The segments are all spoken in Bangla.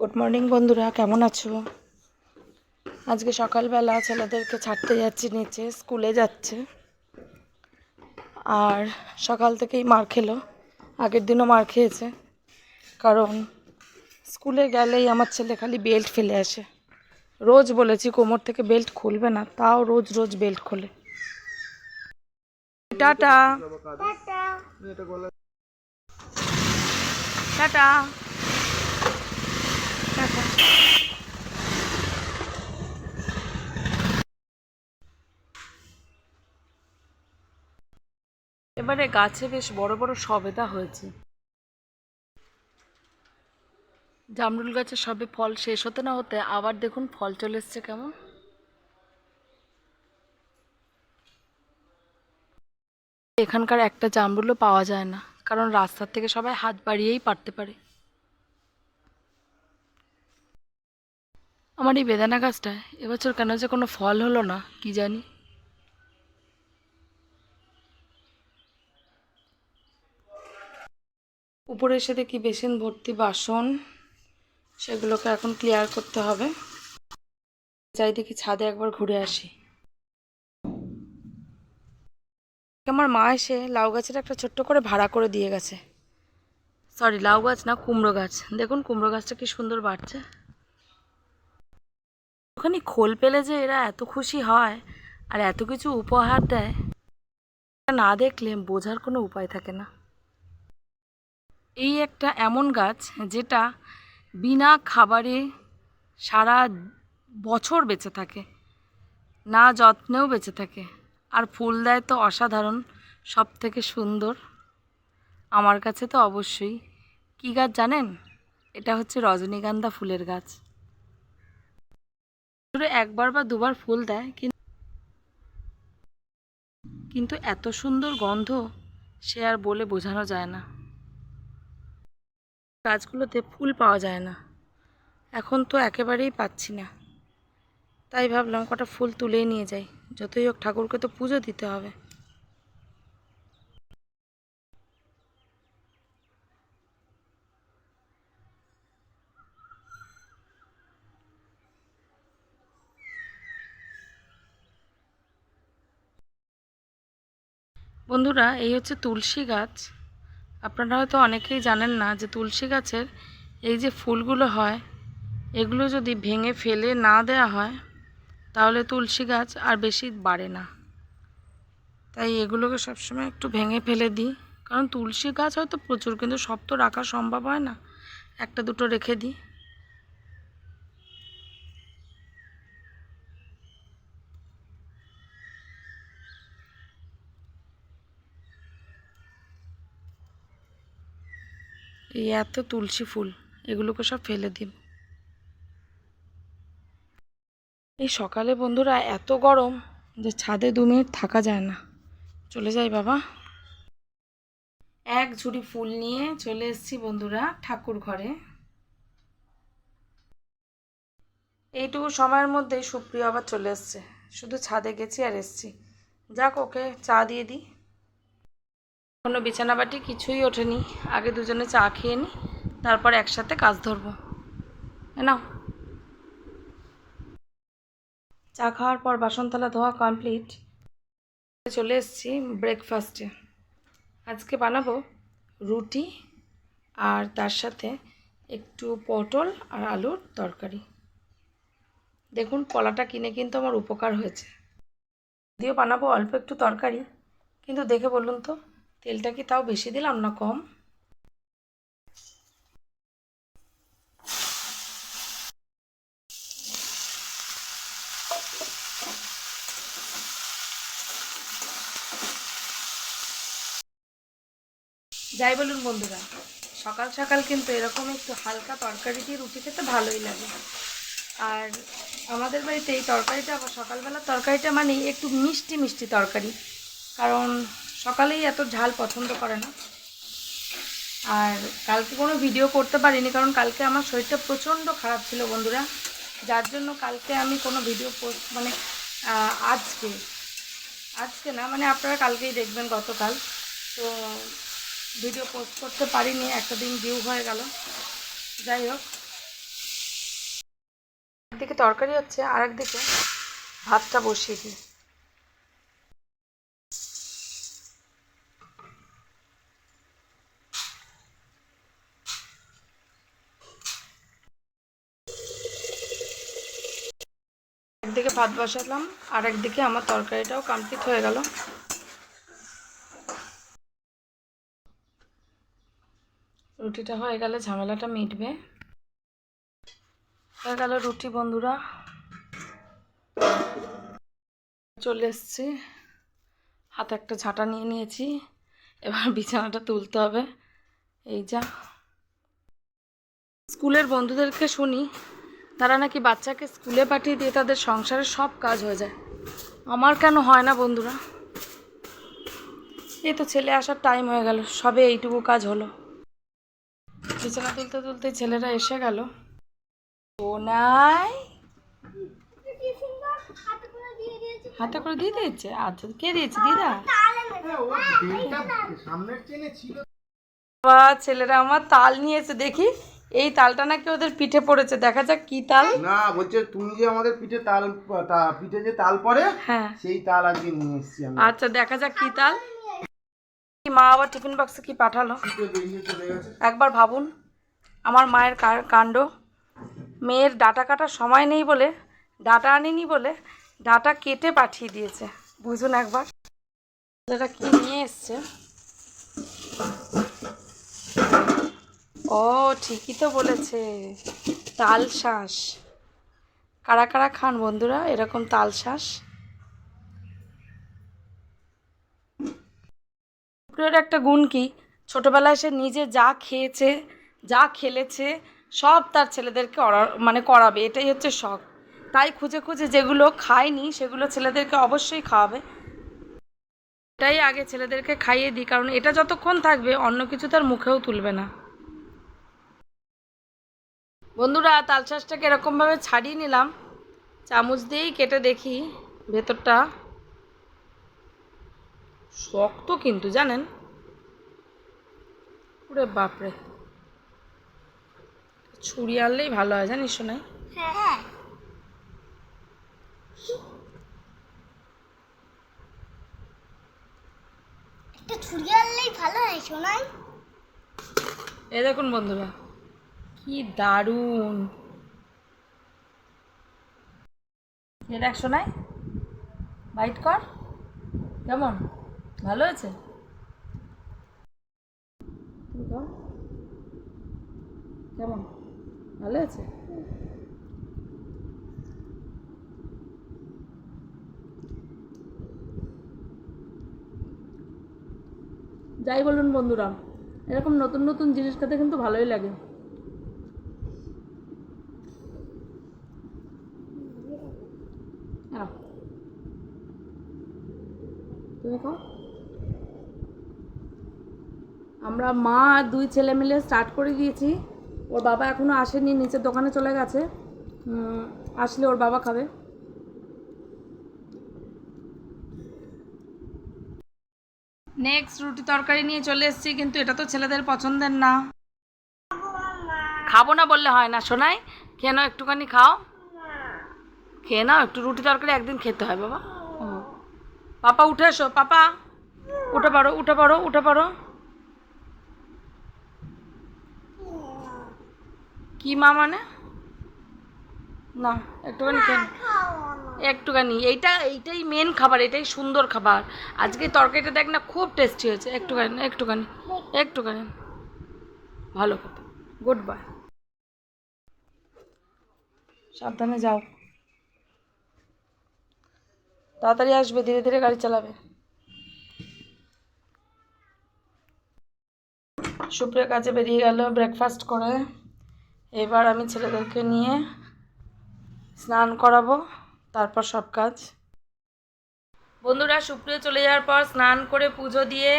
গুড মর্নিং বন্ধুরা, কেমন আছো? আজকে সকালবেলা ছেলেদেরকে ছাড়তে যাচ্ছি, নিচে স্কুলে যাচ্ছে। আর সকাল থেকেই মার খেলো। আগের দিনও মার খেয়েছে। কারণ স্কুলে গেলেই আমার ছেলে খালি বেল্ট ফেলে আসে। রোজ বলেছি, কোমর থেকে বেল্ট খুলবে না, তাও রোজ রোজ বেল্ট খোলে। টাটা। টাটা। এবারে গাছে বেশ বড় বড় সবেদা হয়েছে। জামরুল গাছে সবে ফল শেষ হতে না হতে আবার দেখুন ফল চলে এসছে কেমন। এখানকার একটা জামরুলও পাওয়া যায় না, কারণ রাস্তার থেকে সবাই হাত বাড়িয়েই পারতে পারে। আমার এই বেদানা গাছটা, এবছর কেন যে কোনো ফল হলো না, কি জানি। উপরে এসে দেখি বেসিন, ভর্তি বাসন, সেগুলোকে এখন ক্লিয়ার করতে হবে। যাই দেখি ছাদে একবার ঘুরে আসি। আমার মা এসে লাউ গাছের একটা ছোট্ট করে ভাড়া করে দিয়ে গেছে। সরি লাউ গাছ না, কুমড়ো গাছ। দেখুন, কুমড়ো গাছটা কি সুন্দর বাড়ছে। ওখানে খোল পেলে যে এরা এত খুশি হয় আর এত কিছু উপহার দেয় না দেখলে বোঝার কোনো উপায় থাকে না। এই একটা এমন গাছ যেটা বিনা খাবারে সারা বছর বেঁচে থাকে, না যত্নেও বেঁচে থাকে। আর ফুল দেয় তো অসাধারণ সব থেকে সুন্দর। আমার কাছে তো অবশ্যই। কী গাছ জানেন? এটা হচ্ছে রজনীগন্ধা ফুলের গাছ। শুধু একবার বা দুবার ফুল দেয় কিন্তু কিন্তু এত সুন্দর গন্ধ সে আর বলে বোঝানো যায় না। গাছগুলোতে ফুল পাওয়া যায় না। এখন তো একেবারেই পাচ্ছি না। তাই ভাবলাম কটা ফুল তুলেই নিয়ে যাই। যতই হোক ঠাকুরকে তো পুজো দিতে হবে। বন্ধুরা, এই হচ্ছে তুলসী গাছ। আপনারা হয়তো অনেকেই জানেন না যে তুলসী গাছের এই যে ফুলগুলো হয়, এগুলো যদি ভেঙে ফেলে না দেওয়া হয়, তাহলে তুলসী গাছ আর বেশি বাড়ে না। তাই এগুলোকে সবসময় একটু ভেঙে ফেলে দিই। কারণ তুলসী গাছ হয়তো প্রচুর, কিন্তু সব তো রাখা সম্ভব হয় না। একটা দুটো রেখে দিই। এই এত তুলসী ফুল, এগুলোকে সব ফেলে দিব এই সকালে বন্ধুরা এত গরম যে ছাদে দু মিনিট থাকা যায় না। চলে যাই বাবা। এক ঝুড়ি ফুল নিয়ে চলে এসেছি বন্ধুরা ঠাকুর ঘরে। এইটুকু সময়ের মধ্যেই সুপ্রিয় আবার চলে এসছে। শুধু ছাদে গেছি আর এসছি। যাক ওকে চা দিয়ে দিই। কোনো বিছানাবাটি কিছুই ওঠেনি। আগে দুজনে চা খেয়ে নিই তারপর একসাথে কাজ ধরবো। নাও। চা খাওয়ার পর বাসনতলা ধোয়া কমপ্লিট চলে এসেছি ব্রেকফাস্টে আজকে বানাবো রুটি আর তার সাথে একটু পটল আর আলুর তরকারি। দেখুন কলাটা কিনে কিন্তু আমার উপকার হয়েছে। যদিও বানাবো অল্প একটু তরকারি, কিন্তু দেখে বলুন তো। তেলটা কি তাও বেশি দিলাম না কম? যাই বলুন বন্ধুরা, সকাল সকাল কিন্তু এরকম একটু হালকা তরকারি দিয়ে রুটি খেতে ভালোই লাগে। আর আমাদের বাড়িতে এই তরকারিটা আবার সকালবেলার তরকারিটা মানে একটু মিষ্টি মিষ্টি তরকারি। কারণ সকালেই এত ঝাল পছন্দ করে না। আর কালকে কোনো ভিডিও করতে পারিনি, কারণ কালকে আমার শরীরটা প্রচণ্ড খারাপ ছিল বন্ধুরা। যার জন্য কালকে আমি কোনো ভিডিও পোস্ট মানে আজকে আজকে না মানে আপনারা কালকেই দেখবেন গতকাল। তো ভিডিও পোস্ট করতে পারিনি, একটা দিন ডিউ হয়ে গেল। যাই হোক। একদিকে তরকারি হচ্ছে আর একদিকে ভাতটা বসিয়ে দিই। একদিকে ভাত বসালাম, আর একদিকে আমার তরকারিটাও কমপ্লিট হয়ে গেল। রুটিটা হয়ে গেলে ঝামেলাটা মিটবে। হয়ে গেল রুটি, বন্ধুরা। চলে এসছি। হাতে একটা ঝাঁটা নিয়ে নিয়েছি। এবার বিছানাটা তুলতে হবে। এই যা। স্কুলের বন্ধুদেরকে শুনি। তারা নাকি বাচ্চাকে স্কুলে পাঠিয়ে দিয়ে তাদের সংসারের সব কাজ হয়ে যায়। আমার কেন হয় না বন্ধুরা? এই তো ছেলে আসার টাইম হয়ে গেল সবে এইটুকু কাজ হলো। বিছানা তুলতে তুলতে ছেলেরা এসে গেল। হাতে করে দিয়ে দিয়েছে? আচ্ছা কে দিয়েছে? দিদা? বাবা ছেলেরা আমার তাল নিয়েছে দেখি। এই তালটা নাকি ওদের পিঠে পড়েছে দেখা যাক কি তাল। না বলছে তুমি যে আমাদের পিঠে তাল পিঠে যে তাল পরে হ্যাঁ। সেই তাল আজকে নিয়ে এসেছি আমি। আচ্ছা দেখা যাক কি তাল। মা আবার টিফিন বক্সে কি পাঠালো? একবার ভাবুন আমার মায়ের কাণ্ড। মেয়ের ডাটা কাটার সময় নেই বলে ডাটা আনেনি বলে ডাটা কেটে পাঠিয়ে দিয়েছে। বুঝুন একবার। কি নিয়ে এসছে? ও, ঠিকই তো বলেছে। তাল শাঁস। কারা কারা খান বন্ধুরা? এরকম তাল শাঁস? শুক্রের একটা গুণ কি? ছোটবেলায় সে নিজে যা খেয়েছে, যা খেলেছে, সব তার ছেলেদেরকে মানে করাবে। এটাই হচ্ছে শখ। তাই খুঁজে খুঁজে যেগুলো খায়নি, সেগুলো ছেলেদেরকে অবশ্যই খাওয়াবে। এটাই আগে ছেলেদেরকে খাইয়ে দিই, কারণ এটা যতক্ষণ থাকবে অন্য কিছু তার মুখেও তুলবে না। বন্ধুরা তাল শাঁসটাকে এরকমভাবে ছাড়িয়ে নিলাম। চামচ দিয়েই কেটে দেখি ভেতরটা। শক্ত কিন্তু জানেন? ওরে বাপরে। ছুরি আনলেই ভালো হয় জানিস শোনাই হ্যাঁ একটা ছুরি আনলেই ভালো হয় শোনাই এ দেখুন বন্ধুরা কি দারুণ। দেখ শোনাই বাইট কর। কেমন? ভালো খাও। কেমন? ভালো হয়েছে? যাই বলুন বন্ধুরা, এরকম নতুন নতুন জিনিস খেতে কিন্তু ভালোই লাগে নাও। তুমি খাও আমরা মা আর দুই ছেলে মিলে স্টার্ট করে দিয়েছি। ওর বাবা এখনও আসেনি, নিচের দোকানে চলে গেছে। আসলে ওর বাবা খাবে। নেক্সট রুটি তরকারি নিয়ে চলে এসেছি, কিন্তু এটা তো ছেলেদের পছন্দের না। খাব না বললে হয় না শোনাই খেয়ে নাও একটুখানি, খাও। খেয়ে নাও, একটু রুটি তরকারি একদিন খেতে হয়, বাবা। পাপা, উঠে এসো, পাপা। উঠে পারো উঠে পারো উঠে পারো কি মা মানে? না একটুখানি একটুখানি এইটা এইটাই মেন খাবার এটাই সুন্দর খাবার। আজকে তরকারিটা দেখ না খুব টেস্টি হয়েছে। একটুখানি একটুখানি একটুখানি। ভালো কথা গুড বাই সাবধানে যাও। তাড়াতাড়ি আসবে ধীরে ধীরে গাড়ি চালাবে। সুপ্রিয় কাজে বেরিয়ে গেল ব্রেকফাস্ট করে। এবার আমি ছেলেদেরকে নিয়ে স্নান করাবো, তারপর সব কাজ। বন্ধুরা, সুপ্রিয় চলে যাওয়ার পর স্নান করে পুজো দিয়ে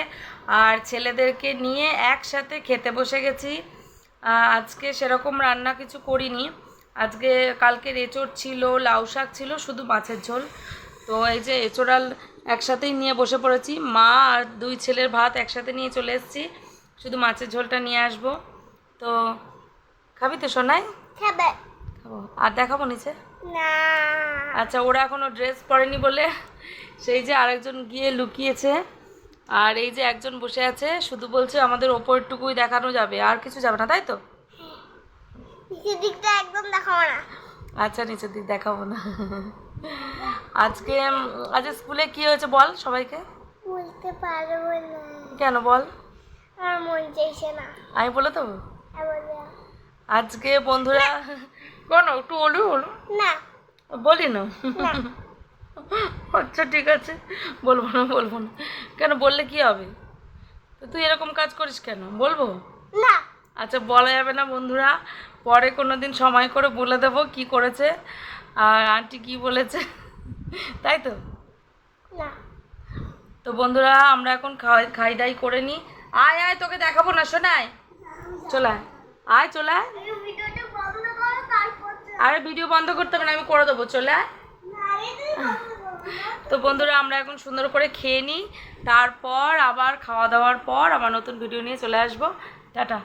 আর ছেলেদেরকে নিয়ে একসাথে খেতে বসে গেছি। আজকে সেরকম রান্না কিছু করিনি। আজকে কালকে এঁচোড় ছিল, লাউ শাক ছিল, শুধু মাছের ঝোল। তো এই যে এঁচোড়াল একসাথেই নিয়ে বসে পড়েছি। মা আর দুই ছেলের ভাত একসাথে নিয়ে চলে এসেছি। শুধু মাছের ঝোলটা নিয়ে আসব। তো খাবি তো শোনাই খাবে। দেখাবো আর দেখাবো নিচে? না। আচ্ছা ওরা এখনও ড্রেস পরেনি বলে সেই যে আরেকজন গিয়ে লুকিয়েছে। আর এই যে একজন বসে আছে শুধু বলছে আমাদের ওপরটুকুই দেখানো যাবে আর কিছু যাবে না তাই তো? নিচের দিকটা একদম দেখাবো না। আচ্ছা নিচের দিক দেখাবো না। আজকে আজকে স্কুলে কি হয়েছে বল সবাইকে? বলতে পারব না। কেন বল? আমার মন চাইছে না। আমি বলে দেবো? এবার আজকে বন্ধুরা কেন? একটু বলু বলু। না। বলি না। না। আচ্ছা ঠিক আছে। বলব না বলব না। কেন বললে কি হবে? তো তুই এরকম কাজ করিস কেন? বলব? না। আচ্ছা বলা যাবে না বন্ধুরা। পরে কোনো দিন সময় করে বলে দেবো কি করেছে। আর আন্টি কি বলেছে। তাই তো? না। তো বন্ধুরা আমরা এখন খাই খাই দাই করে নিই আয় আয় তোকে দেখাবো না শোনায় চলে আয়। আয় চলে আয়। আরে ভিডিও বন্ধ করতে হবে না আমি করে দেবো চলে আয়। তো বন্ধুরা আমরা এখন সুন্দর করে খেয়ে নিই। তারপর আবার খাওয়া দাওয়ার পর আবার নতুন ভিডিও নিয়ে চলে আসব। টাটা।